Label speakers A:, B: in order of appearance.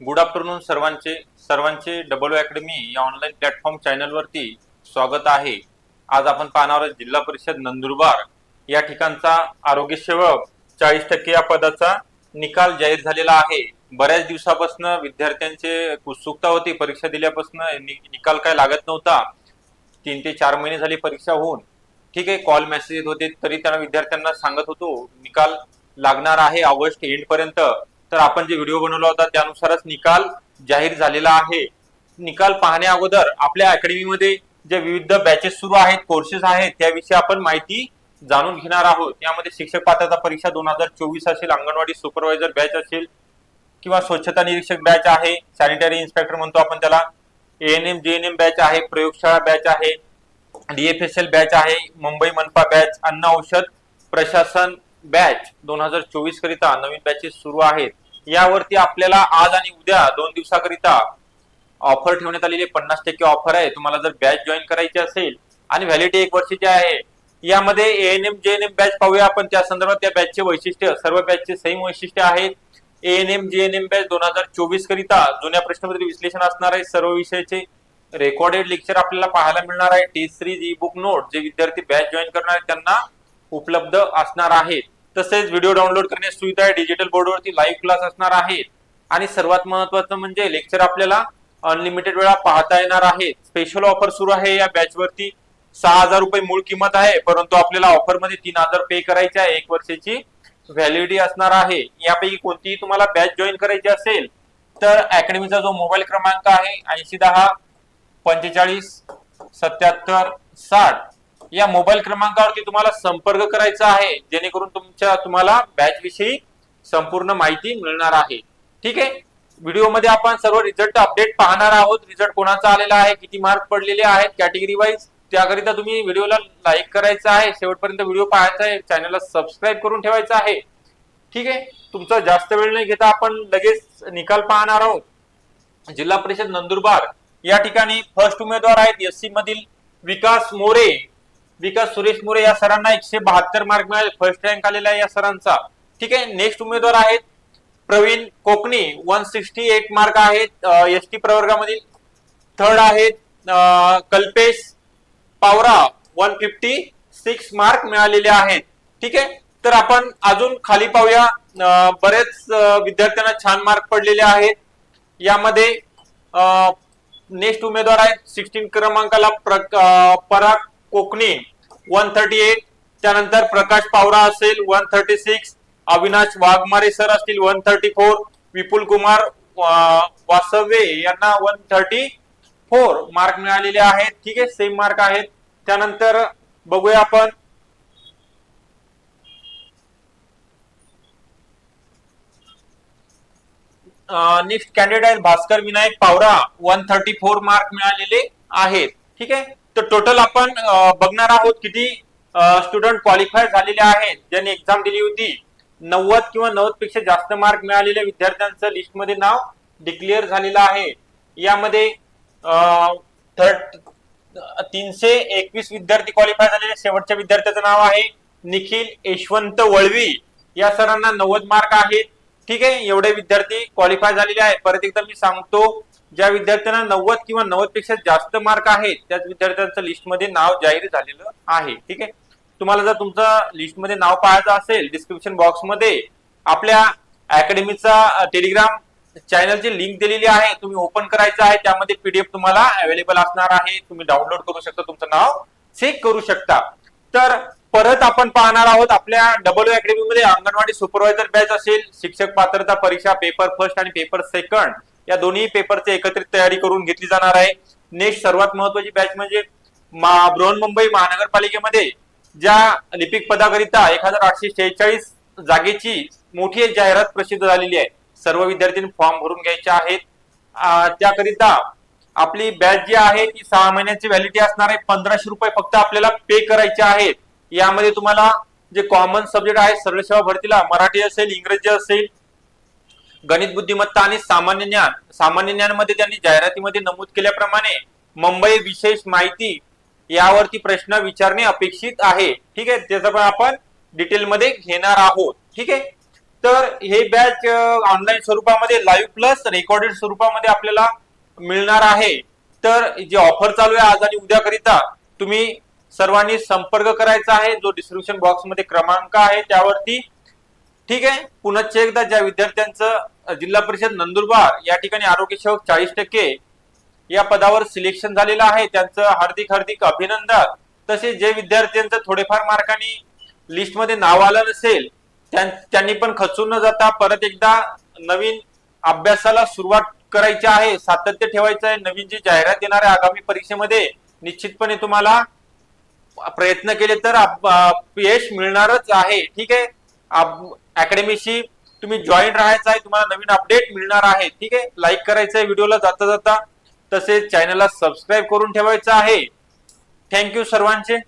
A: Good afternoon सर्वांचे. सर्वांचे double academy या ऑनलाईन प्लॅटफॉर्म चॅनलवरती स्वागत आहे. आज आपण पाहणार आहोत जिल्हा परिषद नंदुरबार. या ठिकाणचा आरोग्य सेवक चाळीस टक्के या पदाचा निकाल जाहीर झालेला आहे. बऱ्याच दिवसापासून विद्यार्थ्यांचे उत्सुकता होती. परीक्षा दिल्यापासून निकाल काय लागत नव्हता. तीन ते चार महिने झाली परीक्षा होऊन. ठीक आहे कॉल मेसेज येत होते तरी त्यांना विद्यार्थ्यांना सांगत होतो निकाल लागणार आहे ऑगस्ट एंड पर्यंत. तर आपण जे व्हिडिओ बनवला होता त्यानुसारच निकाल जाहीर झालेला आहे. निकाल पाहण्या अगोदर आपल्या अकॅडमीमध्ये जे विविध बॅचेस सुरू आहेत कोर्सेस आहेत त्याविषयी आपण माहिती जाणून घेणार आहोत. यामध्ये शिक्षक पात्रता परीक्षा दोन हजार चोवीस असेल अंगणवाडी सुपरवायझर बॅच असेल किंवा स्वच्छता निरीक्षक बॅच आहे सॅनिटरी इन्स्पेक्टर म्हणतो आपण त्याला. एएनएम जेएनएम बॅच आहे प्रयोगशाळा बॅच आहे डीएफएसएल बॅच आहे मुंबई मनपा बॅच अन्न औषध प्रशासन बॅच दोन हजार चोवीस करिता नवीन बॅचेस सुरू आहेत. यावरती आपल्याला आज आणि उद्या दोन दिवसाकरिता ऑफर ठेवण्यात आलेली पन्नास टक्के ऑफर आहे. तुम्हाला जर बॅच जॉईन करायची असेल आणि व्हॅलिडिटी एक वर्षाची आहे यामध्ये एएनएम जेएनएम बॅच पाहूया आपण. त्या संदर्भात त्या बॅचचे वैशिष्ट्य सर्व बॅचचे सेम वैशिष्ट्य आहेत. एएनएम जेएनएम बॅच दोन हजार चोवीस करिता जुन्या प्रश्नपत्र विश्लेषण असणार आहे. सर्व विषयाचे रेकॉर्डेड लेक्चर आपल्याला पाहायला मिळणार आहे. Test series e book note जे विद्यार्थी बॅच जॉईन करणार आहेत त्यांना उपलब्ध असणार आहेत. तसेच व्हिडिओ डाउनलोड करण्याची सुविधा आहे. डिजिटल बोर्डवरती लाईव्ह क्लास असणार आहेत आणि सर्वात महत्वाचं म्हणजे लेक्चर आपल्याला अनलिमिटेड वेळा पाहता येणार आहे. स्पेशल ऑफर सुरू आहे. या बॅच वरती सहा हजार रुपये मूळ किंमत आहे. परंतु आपल्याला ऑफरमध्ये तीन हजार पे करायचे आहे. एक वर्षाची व्हॅलिडिटी असणार आहे. यापैकी कोणतीही तुम्हाला बॅच जॉईन करायची असेल तर अकॅडमीचा जो मोबाईल क्रमांक आहे ऐंशी दहा पंचेचाळीस सत्याहत्तर साठ या मोबाईल क्रमांकावरती तुम्हाला संपर्क करायचा आहे जेणेकरून तुमच्या तुम्हाला बॅच विषयी संपूर्ण माहिती मिळणार आहे. ठीक आहे? व्हिडिओमध्ये आपण सर्व रिझल्ट अपडेट पाहणार आहोत. रिझल्ट कोणाचा आलेला आहे किती मार्क पडलेले आहेत कॅटेगरी वाईज त्याकरिता तुम्ही व्हिडिओला लाईक करायचा आहे. शेवटपर्यंत व्हिडिओ पाहायचा आहे चॅनलला सबस्क्राईब करून ठेवायचा आहे. ठीक आहे? तुमचा जास्त वेळ नाही घेता आपण लगेच निकाल पाहणार आहोत. जिल्हा परिषद नंदुरबार या ठिकाणी फर्स्ट उमेदवार आहेत. एस सी मधील विकास मोरे. विकास सुरेश मोरे या सरांना एकशे बहात्तर मार्क मिळाले. फर्स्ट रँक आलेला आहे या सरांचा. ठीक आहे नेक्स्ट उमेदवार आहेत Pravin Kokani one sixty eight mark आहेत एस टी प्रवर्गामधील थर्ड आहेत. Kalpesh Pawara one fifty six mark मिळालेले आहेत. ठीक आहे तर आपण अजून खाली पाहूया. बरेच विद्यार्थ्यांना छान मार्क पडलेले आहेत. यामध्ये नेक्स्ट उमेदवार आहेत. सिक्स्टीन क्रमांकाला Parag Kokani one thirty eight त्यानंतर प्रकाश पावरा असेल one thirty six Avinash Waghmare sir असतील one thirty four Vipul Kumar Vasave यांना वन थर्टी फोर मार्क मिळालेले आहेत. ठीक आहे सेम मार्क आहेत. त्यानंतर बघूया आपण. Next candidate Bhaskar Vinayak Pawara one thirty four mark मिळालेले आहेत. ठीक आहे? तर टोटल आपण बघणार आहोत किती स्टुडंट क्वालिफाय झालेले आहेत. ज्यांनी एक्झाम दिली होती नव्वद किंवा नव्वदपेक्षा जास्त मार्क मिळालेल्या विद्यार्थ्यांचं लिस्टमध्ये नाव डिक्लेअर झालेलं आहे. यामध्ये थर्ड तीनशे एकवीस विद्यार्थी क्वालिफाय झालेले शेवटच्या विद्यार्थ्याचं नाव आहे निखिल यशवंत वळवी. या सरांना नव्वद मार्क आहेत. ठीक आहे एवढे विद्यार्थी क्वालिफाय झालेले आहेत. परत एकदा मी सांगतो ज्या विद्यार्थ्यांना नव्वद किंवा नव्वदपेक्षा जास्त मार्क आहेत त्याच विद्यार्थ्यांचं लिस्टमध्ये नाव जाहीर झालेलं आहे. ठीक आहे? तुम्हाला जर तुमचं लिस्टमध्ये नाव पाहायचं असेल डिस्क्रिप्शन बॉक्समध्ये आपल्या अकॅडमीचा टेलिग्राम चॅनलची लिंक दिलेली आहे. तुम्ही ओपन करायचं आहे त्यामध्ये पीडीएफ तुम्हाला अवेलेबल असणार आहे. तुम्ही डाउनलोड करू शकता तुमचं नाव. चेक करू शकता. तर परत आपण पाहणार आहोत आपल्या डबल अकॅडमी मध्ये अंगणवाडी सुपरवायझर बॅच असेल शिक्षक पात्रता परीक्षा पेपर फर्स्ट आणि पेपर सेकंड या दोन्ही पेपरचे एकत्रित तयारी करून घेतली जाणार आहे. नेक्स्ट सर्वात महत्वाची बॅच म्हणजे मा- बृहन्मुंबई महानगरपालिकेमध्ये ज्या लिपिक पदाकरिता एक हजार आठशे शेहेचाळीस जागेची मोठी जाहिरात प्रसिद्ध झालेली आहे. सर्व विद्यार्थ्यांनी फॉर्म भरून घ्यायचे आहेत. त्याकरिता आपली बॅच जी आहे ती सहा महिन्याची व्हॅलिडिटी असणार आहे. पंधराशे रुपये फक्त आपल्याला पे करायचे आहेत. यामध्ये तुम्हाला जे कॉमन सब्जेक्ट आहे सरळ सेवा भरतीला मराठी असेल इंग्रजी असेल गणित बुद्धिमत्ता आणि सामान्य ज्ञान. सामान्य ज्ञानमध्ये त्यांनी जाहिरातीमध्ये नमूद केल्याप्रमाणे मुंबई विशेष माहिती यावरती प्रश्न विचारणे अपेक्षित आहे. ठीक आहे? त्याचा पण आपण डिटेलमध्ये घेणार आहोत. ठीक आहे? तर हे बॅच ऑनलाईन स्वरूपामध्ये लाईव्ह प्लस रेकॉर्डेड स्वरूपामध्ये आपल्याला मिळणार आहे. तर जी ऑफर चालू आहे आज आणि उद्याकरिता तुम्ही सर्वांनी संपर्क करायचा आहे. जो डिस्क्रिप्शन बॉक्समध्ये क्रमांक आहे त्यावरती ठीक आहे. पुनश्च एकदा ज्या विद्यार्थ्यांचं जिल्हा परिषद नंदुरबार या ठिकाणी आरोग्य सेवक चाळीस टक्के या पदावर सिलेक्शन झालेलं आहे. त्यांचं हार्दिक हार्दिक अभिनंदन. तसेच जे विद्यार्थ्यांचं थोडेफार मार्कांनी लिस्टमध्ये नाव आलं नसेल त्यांनी पण खचून न जाता परत एकदा नवीन अभ्यासाला सुरुवात करायची आहे. सातत्य ठेवायचं आहे. नवीन जी जाहिरात येणार आहे आगामी परीक्षेमध्ये निश्चितपणे तुम्हाला प्रयत्न केले तर यश मिळणारच आहे. ठीक आहे? अकॅडमीशी तुम्ही जॉईन राहायचं आहे तुम्हाला नवीन अपडेट मिळणार आहे. ठीक आहे? लाईक करायचं आहे व्हिडिओला जाता जाता. तसेच चॅनलला सबस्क्राईब करून ठेवायचं आहे. थँक्यू सर्वांचे.